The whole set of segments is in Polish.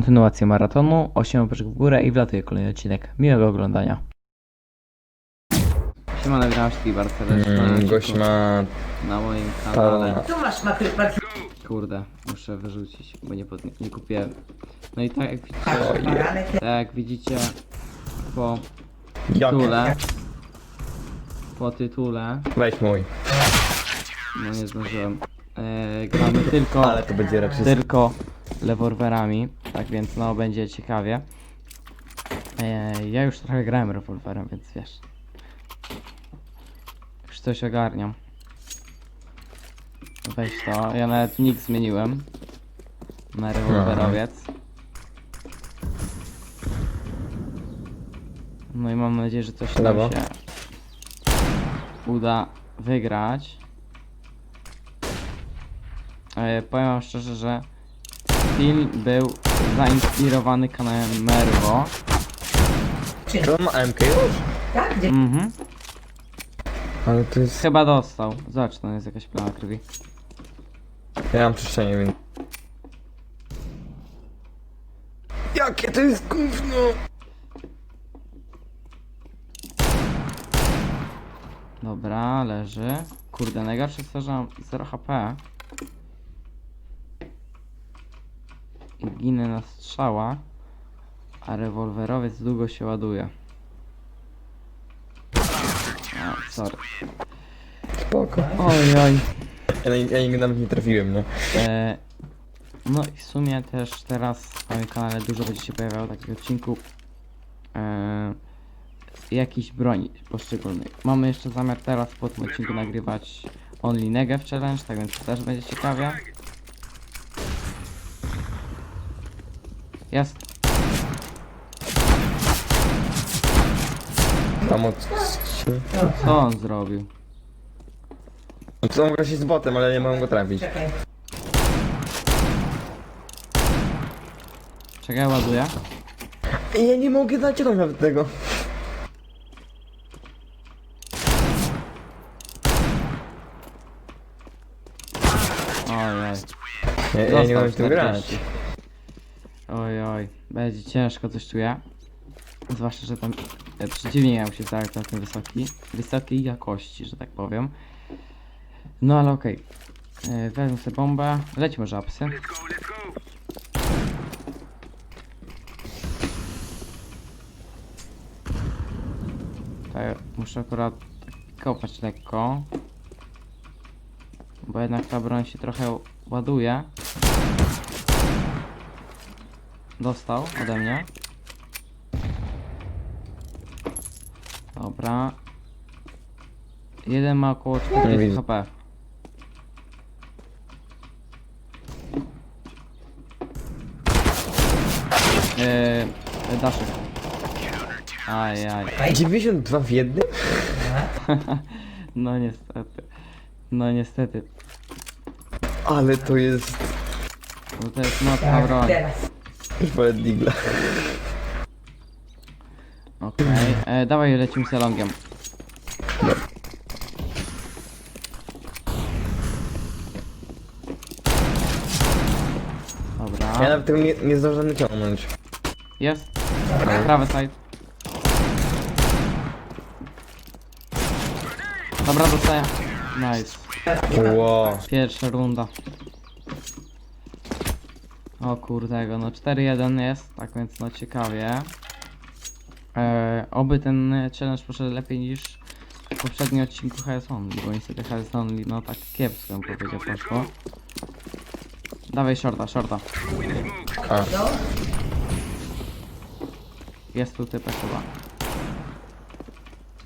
Kontynuację maratonu, 8 łapeczek w górę i wlatuje kolejny odcinek. Miłego oglądania. Siemano, witam wszystkich bardzo serdecznie na Mm, odcinku gość ma na moim kanale. Tu masz makrypę. Kurde, muszę wyrzucić, bo nie, pod... nie kupię. No i tak jak widzicie, Tak, tak jak widzicie po Jak? tytule, po tytule, Weź mój. no nie zdążyłem, e, gramy tylko Ale to będzie raczej... tylko rewolwerami, tak więc no będzie ciekawie. E, ja już trochę grałem rewolwerem, więc wiesz. Już coś ogarniam. Weź to, ja nawet nick zmieniłem na rewolwerowiec. No i mam nadzieję, że coś Lewo. się uda wygrać. E, powiem wam szczerze, że film był zainspirowany kanałem Merwo. Czy on ma MK już? Tak, gdzie? Mhm. Ale to jest... Chyba dostał. Zobacz, to jest jakaś plama krwi. Ja mam czyszczenie, więc... Jakie to jest gówno! Dobra, leży. Kurde, najgorsze jest to, że mam 0 HP. I ginę na strzała. A rewolwerowiec długo się ładuje. A, sorry. Spoko. Oj, oj. Ja, ja nigdy nawet nie trafiłem, no. E, no i w sumie też teraz na moim kanale dużo będzie się pojawiało takich odcinków e, jakichś broni poszczególnych. Mamy jeszcze zamiar teraz po tym odcinku nagrywać Only Negev Challenge, tak więc to też będzie ciekawie. Jest. Tam od... Co on zrobił? Mogę się z botem, ale nie mogę go trafić. Czekaj. Czekaj, ładuję. Ja nie mogę naciągnąć nawet tego. Oj, oj. Ja, ja nie mogę w tym grać. 40. Oj, oj, będzie ciężko, coś czuję. Zwłaszcza, że tam e, przeciwnik miał się stać całkiem wysoki. Wysokiej jakości, że tak powiem. No ale okej. Okay. Wezmę sobie bombę. Lećmy żabsy. Tutaj muszę akurat kopać lekko. Bo jednak ta broń się trochę ładuje. Dostał ode mnie. Dobra. Jeden ma około 40 widzę. HP. Yy, Daszek. Aj, aj. 92 w jednym? No niestety. No niestety. Ale to jest... Bo to jest mocna Tak, broń. teraz. Już wolę digla. Okej. E, Dawaj lecimy z longiem. Ja Dobra. nawet tego nie, nie zdążę naciągnąć. Jest. Prawy side. Dobra, dostaję. Nice. Wow. Pierwsza runda. O kurdego, no 4-1 jest, tak więc no ciekawie. E, oby ten challenge poszedł lepiej niż w poprzednim odcinku HS Only, bo niestety HS Only no tak kiepsko bym powiedział poszło. Dawaj shorta, shorta. A, Jest tu typek chyba.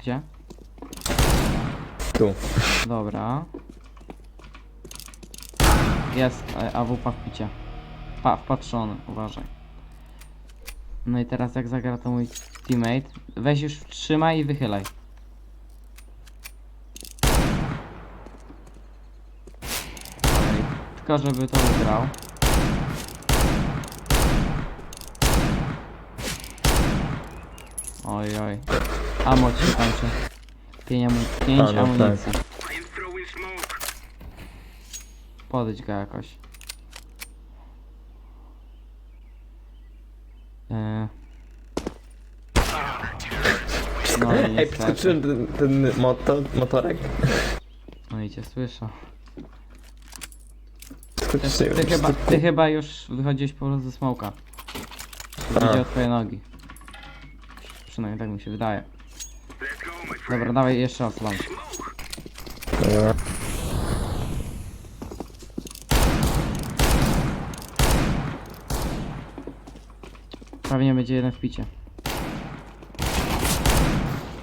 Gdzie? tu. Dobra. Jest e, AWP w picie. Pa, wpatrzony, uważaj. No i teraz jak zagra to mój teammate, weź już trzymaj i wychylaj. Tylko żeby to wygrał. Oj oj. Amo ci się kończy. Pięć, amu- pięć A, no tak. amunicji. Podejdź go jakoś. E... No i Ej, niestety. przeskoczyłem ten, ten moto, motorek. No i cię słyszę. Ty, Skoczyłem. ty, chyba, ty chyba już wychodziłeś po prostu ze smoka. A. Widział twoje nogi. Przynajmniej tak mi się wydaje. Dobra, dawaj jeszcze raz lunch. Dobra. Pewnie będzie jeden w picie.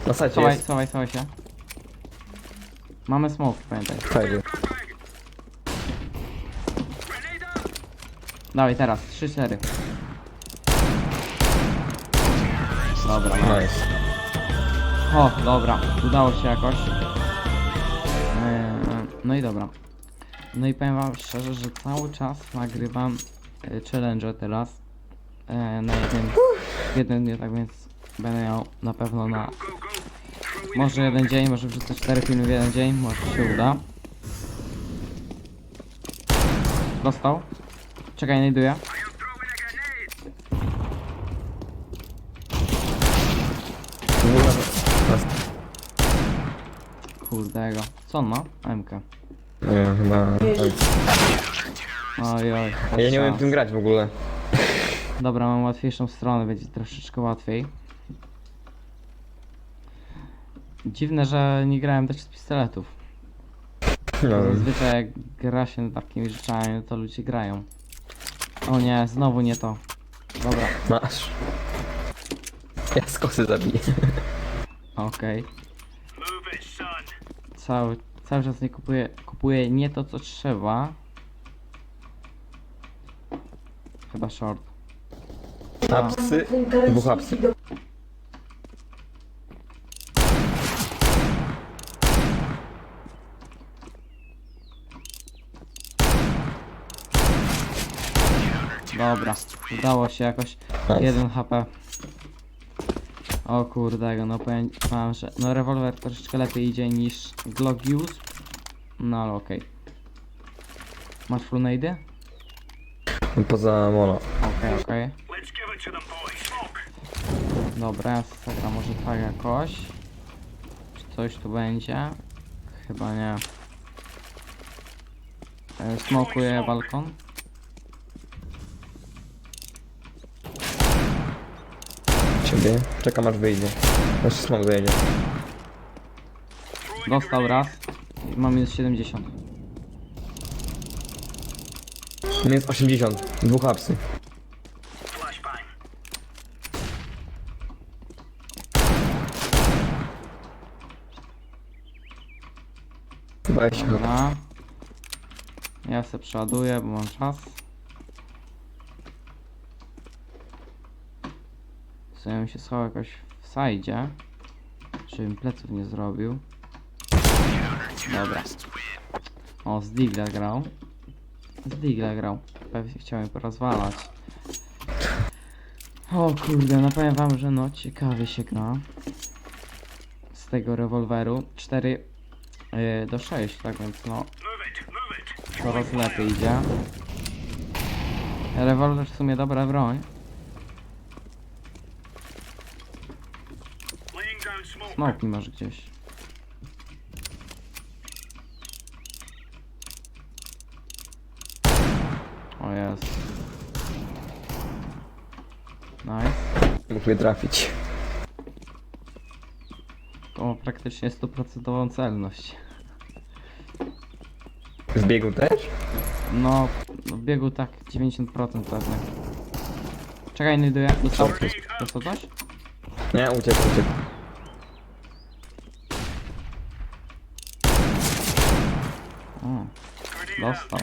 Na sacie Schowaj, jest. schowaj, schowaj się. Mamy smoke, pamiętaj. Fajnie. Dawaj teraz, 3-4. Dobra. Nice. O, dobra, udało się jakoś. Eee, no i dobra. No i powiem wam szczerze, że cały czas nagrywam e, challenge teraz. E, na jednym, w jednym dniu, tak więc będę miał na pewno na może jeden dzień, może wrzucę 4 filmy w jeden dzień, może się uda. Dostał. Czekaj, znajduję. Kurde go. Co on ma? MK. Nie chyba... Oj, oj. Ja nie umiem tym grać w ogóle. Dobra, mam łatwiejszą stronę, będzie troszeczkę łatwiej. Dziwne, że nie grałem też z pistoletów. No, Zazwyczaj jak gra się takimi rzeczami, to ludzie grają. O nie, znowu nie to. Dobra, masz. Ja z kosy zabiję. okej. Cały, cały czas nie kupuję, kupuję nie to co trzeba. Chyba short. Apsy. Dwóch apsy. Dobra, udało się jakoś. Nice. 1 HP. O kurde, no powiem wam, że no rewolwer troszeczkę lepiej idzie niż Glock Use. No ale okej. Masz nade? Poza mono. Okej, okej. Dobra, ja zagram może tak jakoś. Czy coś tu będzie? Chyba nie. E, Smokuję balkon. Ciebie. Czekam aż wyjdzie. Znaczy smok wyjdzie. Dostał raz. I Mam minus 70. Minus 80. Dwóch apsy. Weź go. Dobra. Ja se przeładuję, bo mam czas. Sobie bym się schował jakoś w sajdzie. Żebym pleców nie zrobił. Dobra. O, z Digla grał. Z Digla grał. Pewnie chciałem porozwalać. O kurde, no powiem wam, że no ciekawie się gra. Z tego rewolweru. 4 yy, do 6, tak więc no coraz lepiej idzie. Rewolwer w sumie dobra broń. Smoke nie masz gdzieś. O jest. Nice. Mógł trafić. Praktycznie 100% celność. W biegu też? No, w biegu tak 90% pewnie. Czekaj, nie idę. Dostał? Dostał coś? Nie, uciekł, uciekł. O, dostał.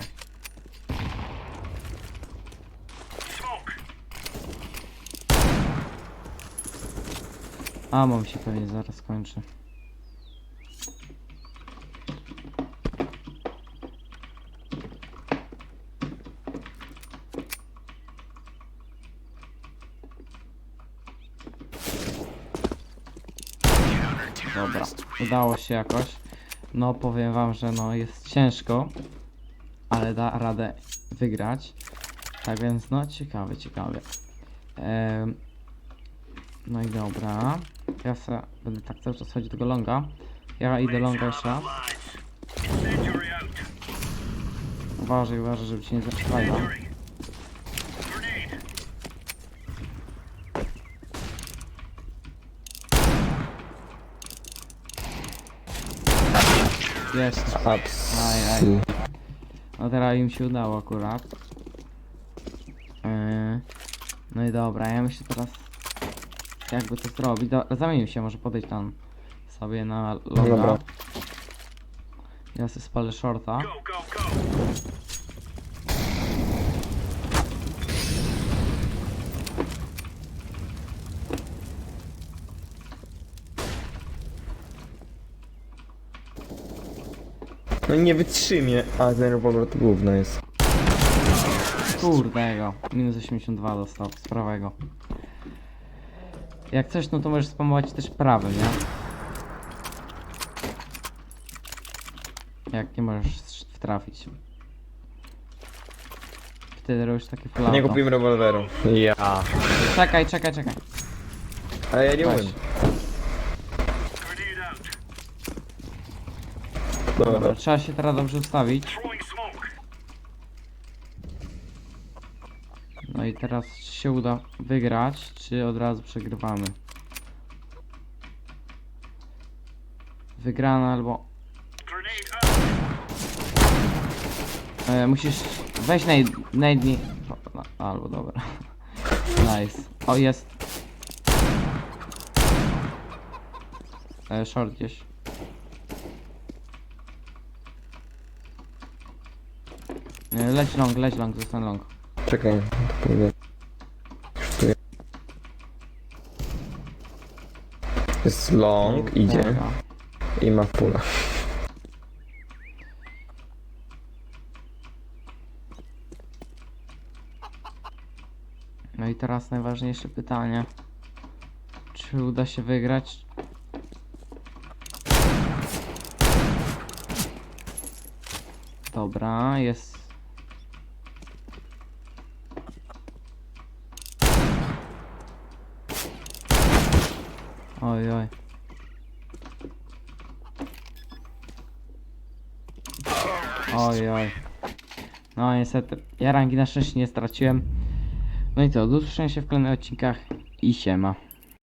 A, mam się pewnie zaraz kończy. Dobra, udało się jakoś. No powiem wam, że no jest ciężko, ale da radę wygrać. Tak więc no ciekawe, ciekawe. Em, no i dobra. Ja będę tak cały czas chodzić do longa. Ja idę longa jeszcze raz. Uważaj, uważaj, żeby cię nie zatrzymali. Jest. Aj, aj. No teraz im się udało akurat. Yy, no i dobra, ja myślę teraz jakby to zrobić. Do, zamienił się, może podejść tam sobie na longa. Dobra. Ja sobie spalę shorta. No nie wytrzymie. A ten rewolwer to gówno jest. Kurde go. Minus 82 dostał z prawego. Jak coś, no to możesz spamować też prawym, nie? Jak nie możesz trafić. Wtedy robisz takie full Nie kupiłem rewolweru. Ja. Czekaj, czekaj, czekaj. Ale ja nie Weź. umiem. Dobra. Trzeba się teraz dobrze ustawić. No i teraz czy się uda wygrać, czy od razu przegrywamy. Wygrana albo... E, musisz nade, nade no, Albo dobra. Nice. O jest. E, short gdzieś. E, leć long, leć long, zostań long. Czekaj. to pójdę. Jest long, idzie Dobra. i ma pula. No i teraz najważniejsze pytanie. Czy uda się wygrać? Dobra, jest. Oj, oj. Oj, oj. No niestety, ja rangi na szczęście nie straciłem. No i co, do usłyszenia się w kolejnych odcinkach i siema.